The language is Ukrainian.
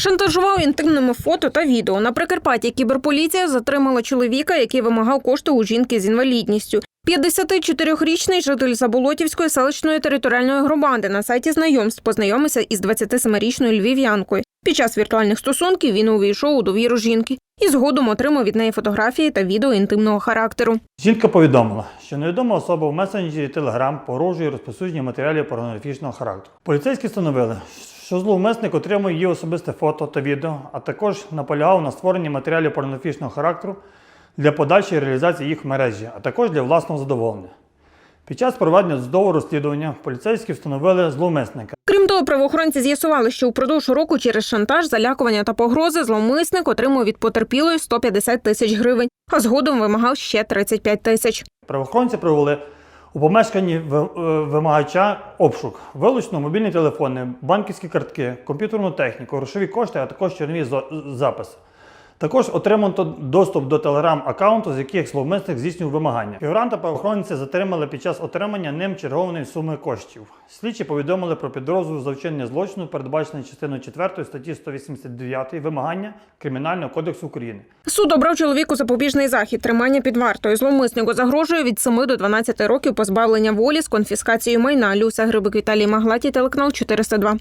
Шантажував інтимними фото та відео. На Прикарпатті кіберполіція затримала чоловіка, який вимагав кошти у жінки з інвалідністю. 54-річний житель Заболотівської селищної територіальної громади на сайті знайомств познайомився із 27-річною львів'янкою. Під час віртуальних стосунків він увійшов у довіру жінки і згодом отримав від неї фотографії та відео інтимного характеру. Жінка повідомила, що невідома особа в месенджері Telegram погрожує розповсюдження матеріалів порнографічного характеру. Поліцейські встановили, що зловмисник отримує її особисте фото та відео, а також наполягав на створенні матеріалів порнографічного характеру для подальшої реалізації їх в мережі, а також для власного задоволення. Під час проведення судового розслідування поліцейські встановили зловмисника. Крім того, правоохоронці з'ясували, що упродовж року через шантаж, залякування та погрози зловмисник отримав від потерпілої 150 тисяч гривень, а згодом вимагав ще 35 тисяч. Правоохоронці провели у помешканні е, вимагача обшук. вилучно мобільні телефони, банківські картки, комп'ютерну техніку, грошові кошти, а також чорнові зо- записи. Також отримано доступ до телеграм-аккаунту, з яких зловмисник здійснював вимагання. Фігуранта правоохоронці затримали під час отримання ним чергової суми коштів. Слідчі повідомили про підозру за вчинення злочину, передбаченої частиною 4 статті 189 вимагання Кримінального кодексу України. Суд обрав чоловіку запобіжний захід тримання під вартою. Зловмиснику загрожує від 7 до 12 років позбавлення волі з конфіскацією майна. Люся Грибик Віталій Маглаті, телеканал 402.